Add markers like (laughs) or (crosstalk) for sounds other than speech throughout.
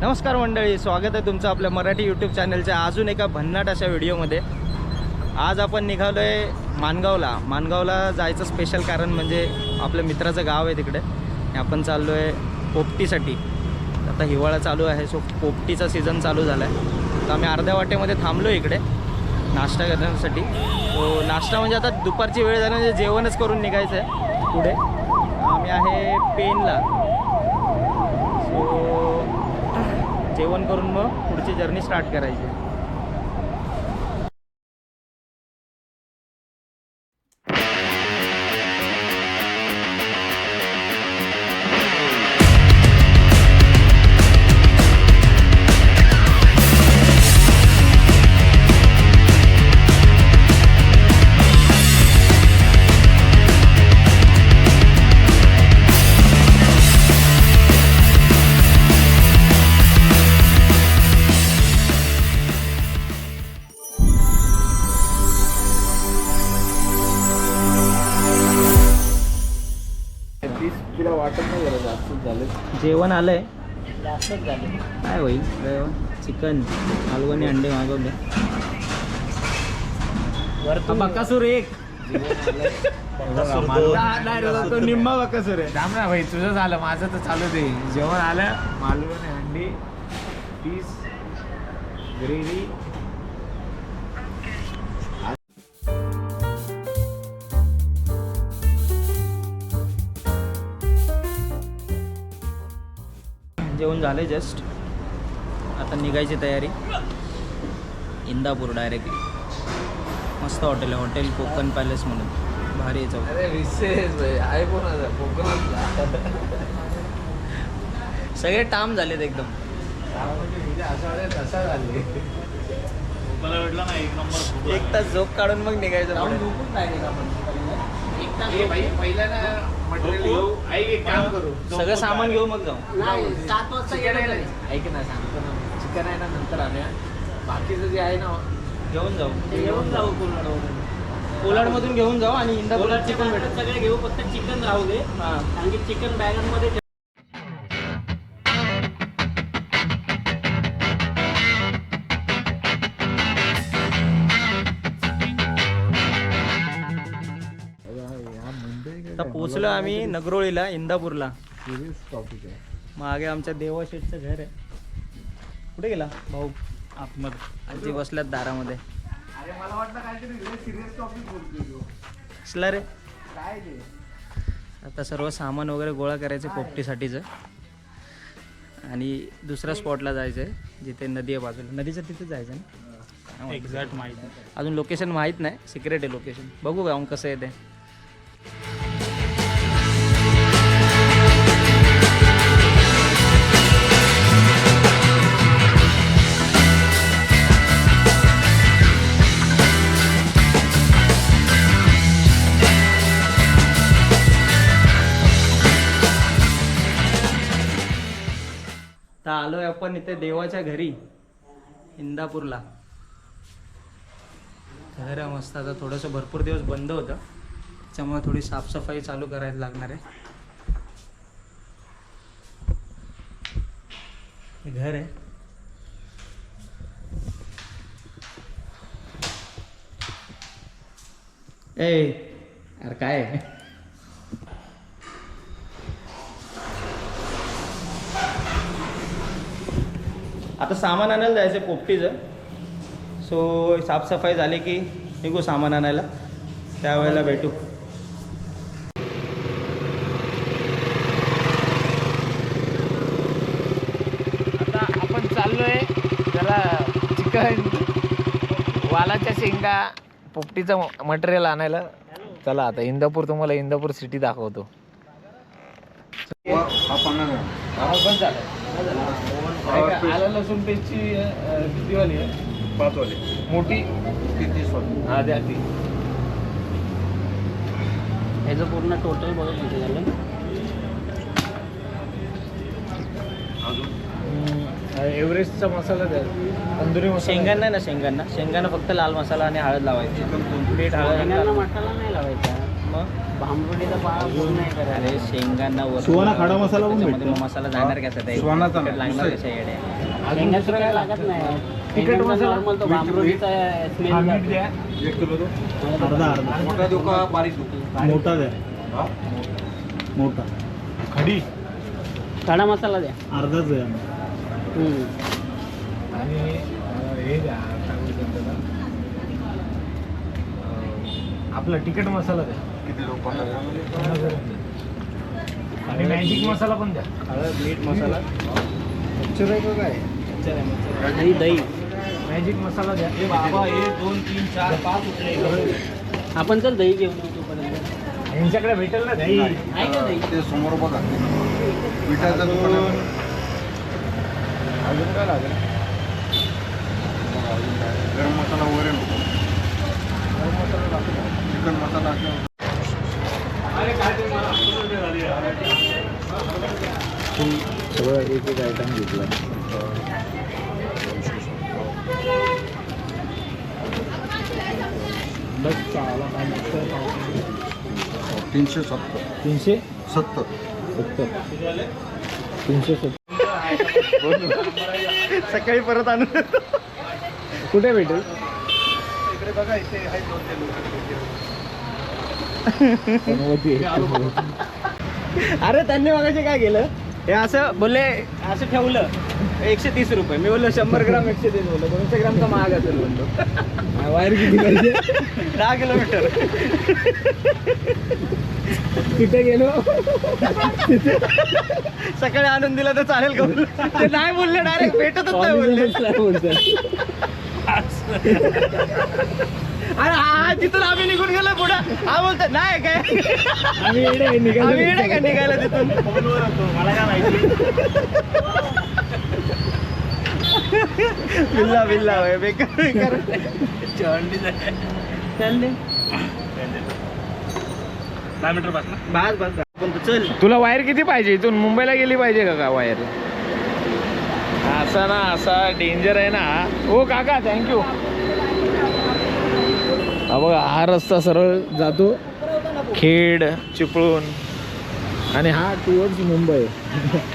नमस्कार मंडळी स्वागत आहे तुमचं आपल्या मराठी यूट्यूब चॅनलच्या अजून एका भन्नाट अशा व्हिडिओमध्ये. आज आपण निघालो आहे मानगावला. मानगावला जायचं स्पेशल कारण म्हणजे आपल्या मित्राचं गाव आहे तिकडे. आपण चाललो आहे पोपटीसाठी. आता हिवाळा चालू आहे सो पोपटीचा सीझन चालू झाला आहे तर आम्ही अर्ध्या वाटेमध्ये थांबलो इकडे नाश्ता करण्यासाठी. सो नाश्ता म्हणजे आता दुपारची वेळ झाली म्हणजे जेवणच करून निघायचं आहे पुढे. आम्ही आहे पेनला सो जेवण करून मग पुढची जर्नी स्टार्ट करायची. जास्तच झाले. काय होईल? चिकन मालवणी अंडे मागवले. बकासूर एक. तो निम्मा बकासूर आहे. थांब ना भाई तुझं झालं माझं तर चालू दे. जेवण आलं मालवणी अंडी पीस ग्रेव्ही जेवण झालंय जस्ट आता निघायची तयारी. इंदापूर डायरेक्टली मस्त हॉटेल आहे हॉटेल कोकण पॅलेस म्हणून. भारी आहे चौक. सगळे टाम झालेत एकदम. म्हणजे झाले. एक तास झोप काढून मग निघायचं. पहिला ना मटेरियल घेऊ ऐक एक काम करू. सगळं सामान घेऊ मग जाऊ. सात वाजता ऐक ना सांगतो ना चिकन आहे ना नंतर आणूया बाकीचं जे आहे ना घेऊन जाऊ. ते घेऊन जाऊ कोणाला कोलाडमधून घेऊन जाऊ आणि इंदापूरला चिकन भेटेल. सगळे घेऊ फक्त चिकन राहू दे. हां. कारण की चिकन बॅगांमध्ये आता पोचलो आम्ही नगरोळीला इंदापूरला. मागे आमच्या देवाशेठचं घर आहे. कुठे गेला? भाऊ. आतमध्ये. आजी बसल्यात दारामध्ये. असला रे? आता सर्व सामान वगैरे गोळा करायचं पोपटीसाठीचं आणि दुसऱ्या स्पॉटला जायचं आहे जिथे नदी आहे बाजूला. नदीच्या तिथे जायचं ना? एक्झॅक्ट माहिती. अजून लोकेशन माहीत नाही. सिक्रेट आहे लोकेशन बघू जाऊन कसं आहे ते. आलोय आपण इथे देवाच्या घरी इंदापूरला. घर आहे मस्त आता थोडंसं भरपूर दिवस बंद होतं. त्याच्यामुळे थोडी साफसफाई चालू करायला लागणार आहे. घर आहे. ए अरे काय आता सामान आणायला जायचं पोपटीचं. सो साफसफाई झाली की निघू सामान आणायला. त्यावेळेला भेटू. आता आपण चाललोय जरा चिकन वालाच्या शेंगा पोपटीचं मटेरियल आणायला. चला आता इंदापूर तुम्हाला इंदापूर सिटी दाखवतो. पण झालं. आलं लसूण पेस्टची किती वाली आहे? पाच वाले मोठी? तीस वाले हा द्या ती. ह्याचं पूर्ण टोटल बघा किती झालं. एव्हरेस्टचा मसाला द्या. तंदुरी मसाला. शेंगांना ना शेंगांना. शेंगांना फक्त लाल मसाला आणि हळद लावायची. मीठ हळद. मसाला नाही लावायचा. अरे शेंगांना सुहाना खडा मसाला पण त्याच्यामध्ये भेटतो. मग मसाला जाणार कसा ते सुहानाचा तिखट लागणार नाही. कशा येड्या? शेंगा तिखट लागत नाही. तिखट मसाला? नॉर्मल तो भांबरुडीचा स्मेल एक किलो अर्धा अर्धा. मोठा देऊ का बारीक मोठा द्या. मोठा. खडी. खडा मसाला द्या. अर्धाच द्या हम्म. आणि अं, हे द्या काय बोलतात त्याला अं, आपला तिखट मसाला द्या. किती लोक ग्रॅम. आणि मॅजिक मसाला पण द्या. हळद मीठ मसाला. दही दही. मॅजिक मसाला द्या. बाबा एक दोन तीन चार पाच उठले आपण चल दही घेऊन येऊ तोपर्यंत. यांच्याकडे भेटेल ना दही? आहे का दही? ते समोर बघा. विठाचं दुकान आहे. अजून काय लागेल? गरम मसाला वगैरे नको. चिकन मसाला असं सगळं एक एक आयटम घेतला तीनशे सत्तर तीनशे सत्तर सत्तर तीनशे सत्तर सकाळी परत आणून देतो. कुठे भेटेल इकडे बघा इथे आहे दोन ते पनवती अरे त्यांनी मगाशी काय केलं? हे असं बोलले असं ठेवलं एकशे तीस रुपये. मी बोललो शंभर ग्राम एकशे तीस बोललो. दोनशे ग्रामचा महाग असेल बोललो वायर किती पाहिजे? दहा किलोमीटर. तिथे गेलो. सकाळी आणून दिलं तर चालेल का नाही बोलले डायरेक्ट भेटतच नाही बोलले. अरे हा तिथून आम्ही निघून गेलो पुढं हा बोलतो नाही काय? आम्ही येडे का निघायला तिथून. बिल्ला बिल्ला होय बेकार बेकार. चालले बस बस पण तू चल. तुला वायर किती पाहिजे इथून? मुंबईला गेली पाहिजे का का वायर? असा ना असा डेंजर आहे ना. हो काका थँक्यू हा बघा हा रस्ता सरळ जातो. खेड चिपळूण. आणि हा टुवर्ड्स मुंबई.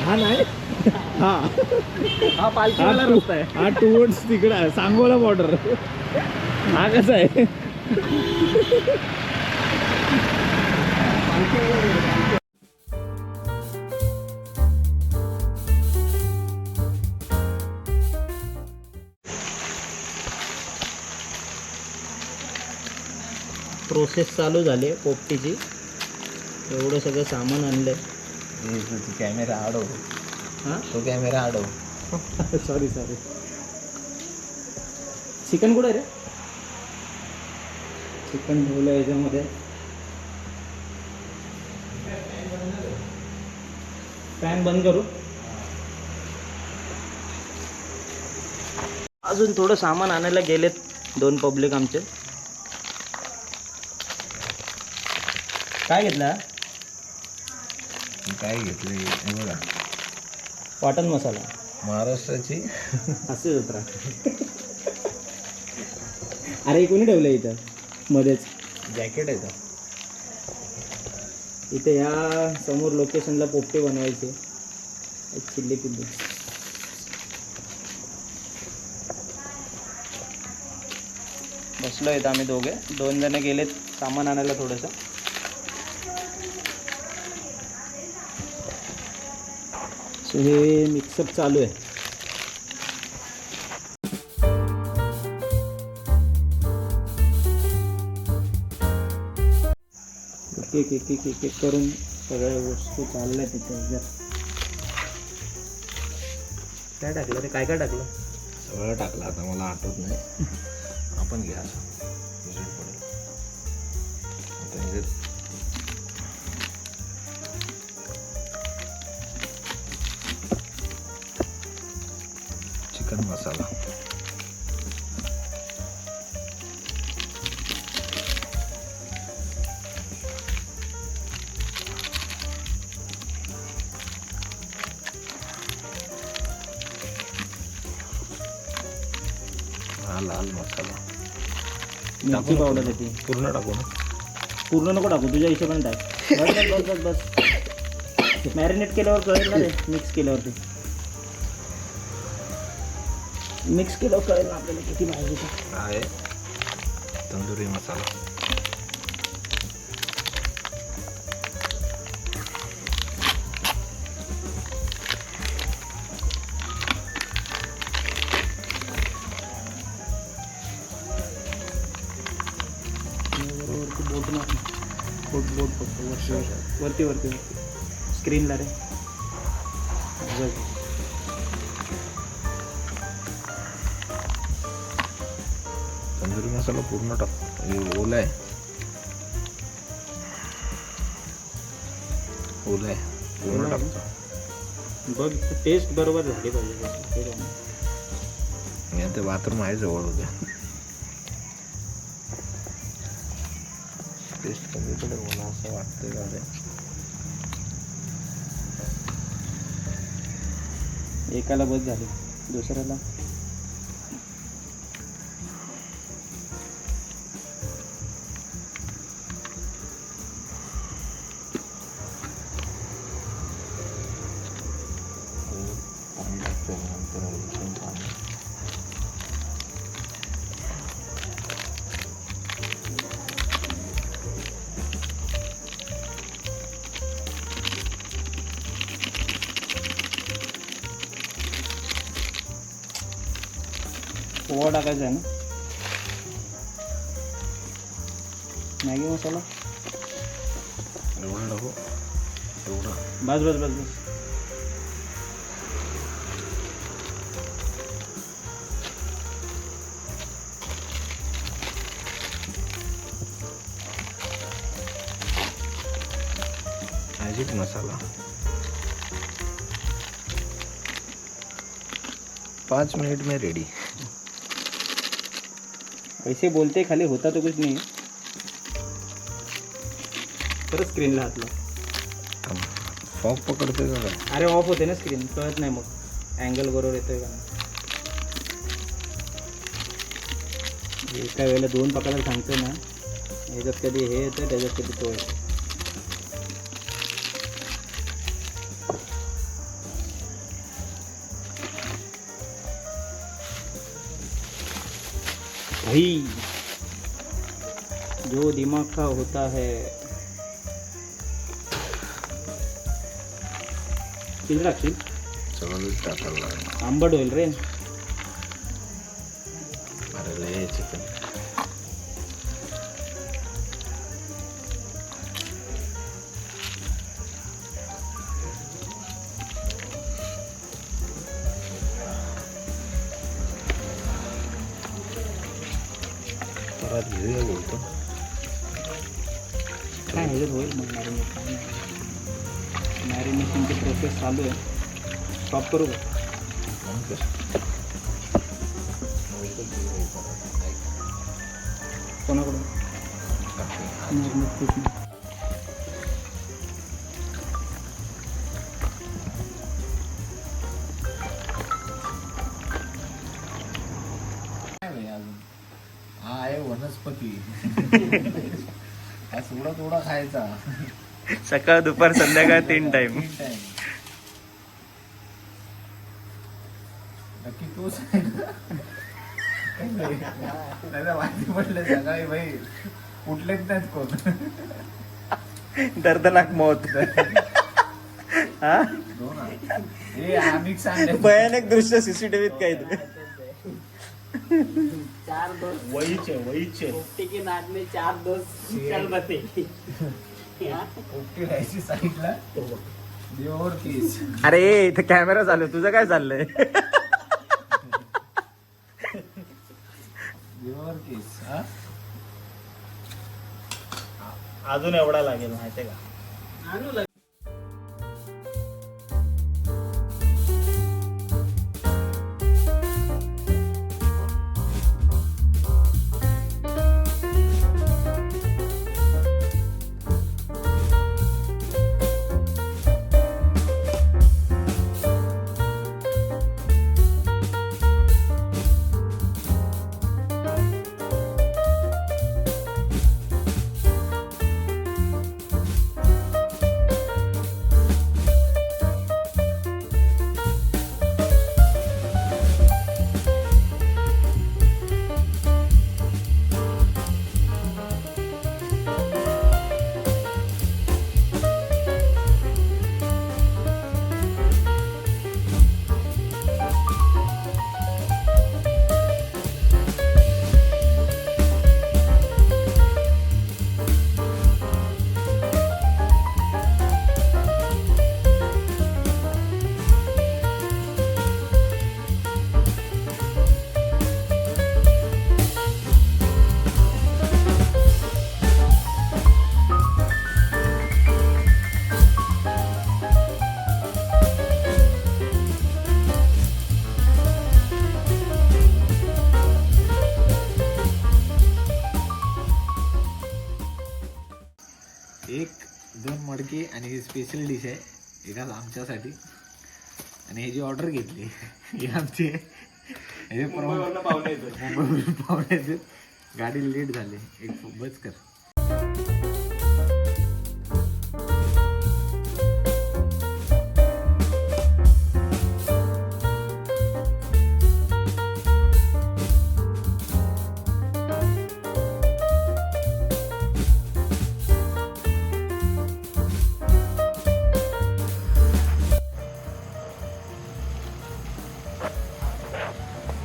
हा नाही? हा. हा पालखीवाला रस्ता आहे. हा टुवर्ड्स तिकडं आहे सांगोला बॉर्डर हा कसा आहे? प्रोसेस चालू झाली पोपटीची. एवढं सगळं सामान आणलंय. कॅमेरा आडव. हां? तो कॅमेरा आडव. (laughs) सॉरी सॉरी चिकन कुठे रे? चिकन ठेवलं याच्यामध्ये. फॅन बंद करू. अजून थोडं सामान आणायला गेलेत दोन पब्लिक आमचे. काय घेतला? काय घेतले बघा. वाटण मसाला. महाराष्ट्राची. असे जत्रा. अरे कोणी ठेवलं इथं? मध्येच. जॅकेट आहे इथे ह्या समोर लोकेशनला पोपटे बनवायचे. एक चिल्ली पिल्ली. बसलो इथं आम्ही दोघे. दोन जण गेलेत सामान आणायला थोडंसं. हे मिक्सअप चालू आहे. एक एक एक एक एक करून सगळ्या वस्तू चालल्या तिथे काय टाकलं रे? काय काय टाकलं? सगळं टाकलं. आता मला आठवत नाही. आपण घ्या. चिकन मसाला। हा लाल मसाला। मिरची पावडर येते पूर्ण। टाकू ना। पूर्ण नको टाकू तुझ्या हिशोबाने टाक। बस बस बस मॅरिनेट (coughs) केल्यावर कळेल ना रे मिक्स केल्यावरती. मिक्स केल्यावर कळेल ना आपल्याला किती पाहिजे ते आहे. तंदुरी मसाला. वरती बोट ना बोट बोट फक्त वरती वरती. वरती वरती स्क्रीनला रे. बघ. मसाला पूर्ण टाक. हे ओला आहे. ओला आहे. पूर्ण टाकतो बघ टेस्ट बरोबर झाली पाहिजे. ते बाथरूम आहे जवळ होते टेस्ट कमीकडे मला असं वाटतंय का रे एकाला बस झाली. दुसऱ्याला? टाकायचा आहे ना? मॅगी मसाला? बस बस बस बस। मॅजिक मसाला पाँच मिनट में रेडी ऐसे बोलते खाली होता तो कुछ नहीं. परत स्क्रीनला हातला. फॉग पकडते का अरे ऑफ होते ना स्क्रीन कळत नाही मग. अँगल बरोबर येतोय का. एका वेळेला दोन पकडायला सांगतोय ना ह्याच्यात कधी हे येतं त्याच्यात कधी तो येतो भाई। जो दिमाग का होता है। किती लागेल आंबट होईल रे। परत घेऊया बोलतो काय ह्याच्यात होईल मग मॅरिनेट मॅरिनेशनची प्रोसेस चालू आहे स्टॉप करू का कोणाकडून मॅरिनेट हा थोडा थोडा खायचा. सकाळ दुपार (laughs) संध्याकाळ तीन टाइम तीन. नक्की तोच आहे? नाही तर माहिती पडलं सकाळी भाई उठलेच नाहीत कोण. दर्दनाक मौत. (laughs) हा? दोन आहे. हे आम्ही सांगले भयानक दृश्य सीसीटीव्हीत काही चार दोस्त. वहीचे वहीचे. पोपटी के में चार दोस्त. चल बते. उपटी राहायची साईडला. देवर केस अरे इथे कॅमेरा चालू आहे. तुझं काय चाललंय? देवर केस हा? अजून एवढा लागेल माहितीये का? आणू लग स्पेशल डिश आहे. खास आमच्यासाठी. आणि ही जी ऑर्डर घेतली. ही आमची. हे पाहुणे येतात. गाडी लेट झाली. एक बस कर.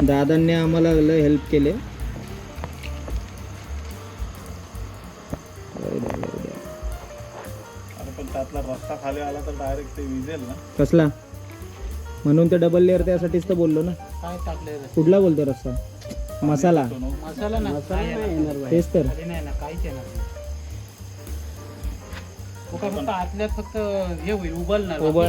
दादांनी आम्हाला लय हेल्प केले. अरे पण त्यातला रस्ता खाली आला तर डायरेक्ट ते विजेल ना. कसला? म्हणून ते डबल लेअर त्यासाठीच तर बोललो ना. काय टाकले कुठला बोलतो रस्ता? मसाला. मसाला ना. तेच तर. नाही ना काहीच येणार नाही. फक्त आतल्यात फक्त हे होईल उबलणार. ओबळ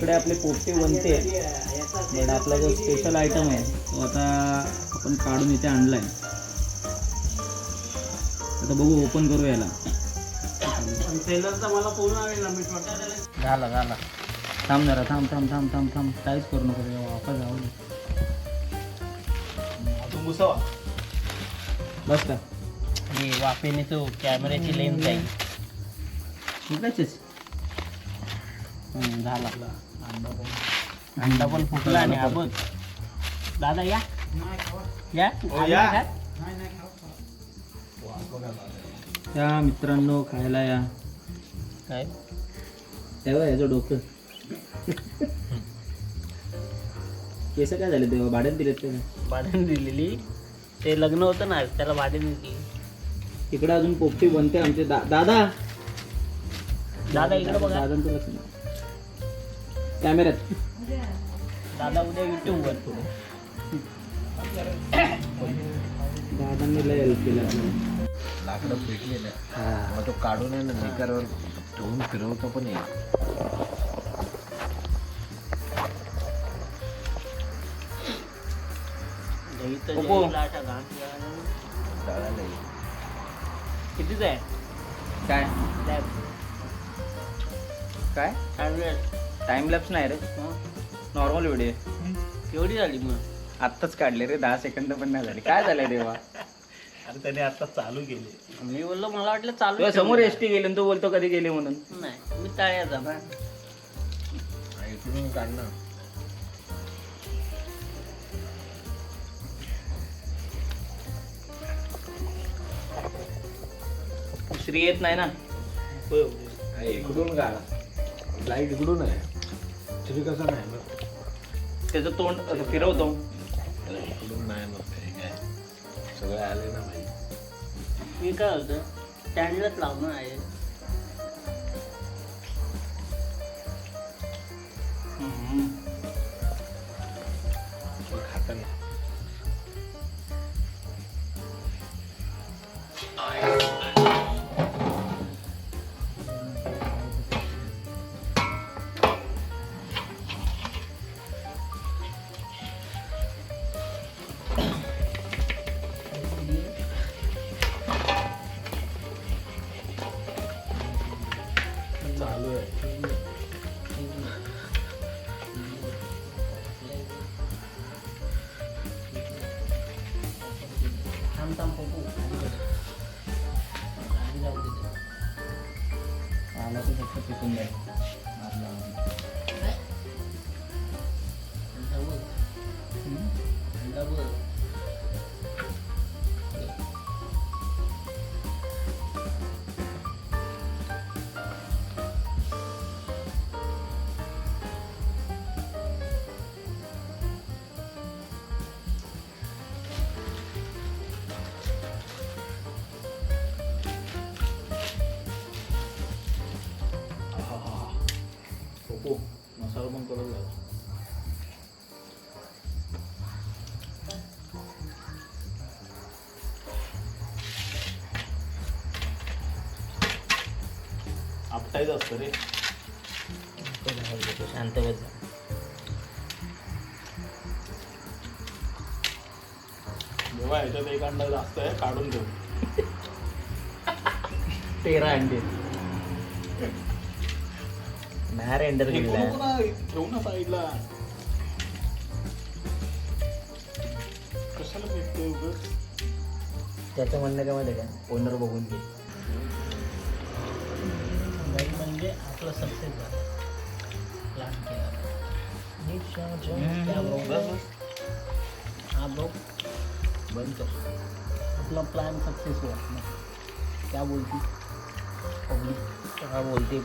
तिकडे आपले पोपटे बनते बट आपला जो स्पेशल आयटम आहे तो आता आपण काढून इथे आणलाय. आता बघू ओपन करू याला. झाला झाला. थांब जरा थांब थांब थांब थांब थांब. काहीच करू नको वापस जाऊ. बस का? वाफेने तो कॅमेऱ्याची लेन्स आहे. इकडेच झाला. अंडा पण. फुटला आणि हा बघ. दादा या. का? या. मित्रांनो खायला या. काय? तेव्हा याचं डोकं. केस काय झाले तेव्हा? भाड्यात दिलेत ते भाड्याने दिलेली. ते लग्न होतं ना त्याला भाड्याने दिली. इकडे अजून पोपटी बनते आमचे दा- दादा. दादा इकडे बघा. दादांचं लक्ष नाही. कॅमेऱ्यात. दादा उद्या युट्यूब वर दादांनी लय हेल्प केलं. आपल्याला. लाकडं पेटलेलं. मग तो काढून आहे ना निकरवर ठेवून फिरवतो पण आहे ओप्पो. कितीच आहे? काय? काय? चांगलं टाइम लॅप्स नाही रे. नॉर्मल व्हिडिओ केवढी झाली मग? आत्ताच काढले रे दहा सेकंद पण नाही झाले. काय झालंय देवा अरे त्याने आता चालू केले. मी बोललो मला वाटलं चालू समोर एस टी गेले आणि तू बोलतो कधी गेले म्हणून. नाही मी तळ्याचा ना इकडून काढ ना श्री येत नाही ना. हा, इकडून काढ. लाइट इकडून आहे. तरी कसं नाही ना त्याचं तोंड असं फिरवतो. त्याला इकडून नाही मग ते काय? सगळे आले ना भाई मी काय होतं स्टँडलाच लावणं आहे. आपटायचं असतं रे. शांत बस जेव्हा ह्याच्यात एक अंडा जास्त आहे काढून ठेव. (laughs) तेरा अंडे. नाही नको ना, ठेवू ना साईडला. कशाला फेकतोय उगाच त्याचं म्हणणं काय माहिती का? ओनर बघून घे. आपला सक्सेस झाला. प्लॅन केला. हा बघ बंद कर आपला प्लॅन सक्सेस हुआ क्या बोलती? पब्लिक क्या बोलती